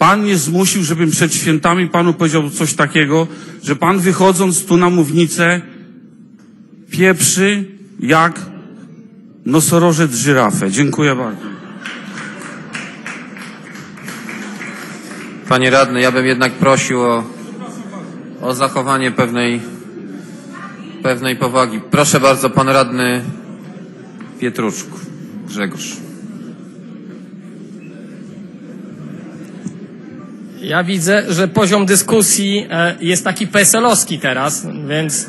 Pan mnie zmusił, żebym przed świętami panu powiedział coś takiego, że pan wychodząc tu na mównicę pieprzy jak nosorożec żyrafę. Dziękuję bardzo. Panie radny, ja bym jednak prosił o, o zachowanie pewnej, pewnej powagi. Proszę bardzo, pan radny Pietruszku, Grzegorz. Ja widzę, że poziom dyskusji e, jest taki PSL-owski teraz, więc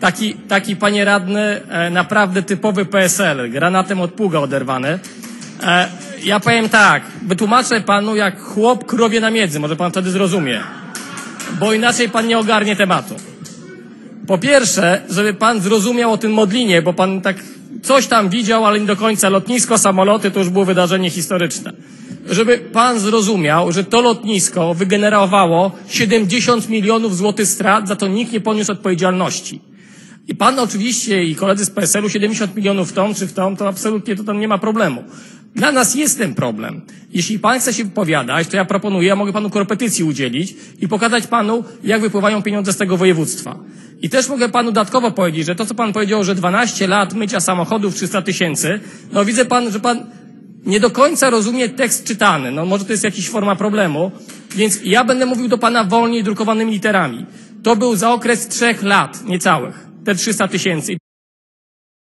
taki, taki panie radny, e, naprawdę typowy PSL, granatem od pługa oderwany. E, Ja powiem tak, wytłumaczę panu jak chłop krowie na miedzy, może pan wtedy zrozumie, bo inaczej pan nie ogarnie tematu. Po pierwsze, żeby pan zrozumiał o tym Modlinie, bo pan tak coś tam widział, ale nie do końca lotnisko, samoloty to już było wydarzenie historyczne. Żeby pan zrozumiał, że to lotnisko wygenerowało 70 milionów złotych strat, za to nikt nie poniósł odpowiedzialności. I pan oczywiście i koledzy z PSL-u 70 milionów w tą czy w tą, to absolutnie to tam nie ma problemu. Dla nas jest ten problem. Jeśli pan chce się wypowiadać, to ja proponuję, ja mogę panu korepetycji udzielić i pokazać panu, jak wypływają pieniądze z tego województwa. I też mogę panu dodatkowo powiedzieć, że to, co pan powiedział, że 12 lat mycia samochodów 300 tysięcy, no widzę pan, że pan nie do końca rozumie tekst czytany. No może to jest jakaś forma problemu, więc ja będę mówił do pana wolniej drukowanymi literami. To był za okres trzech lat, niecałych, te 300 tysięcy.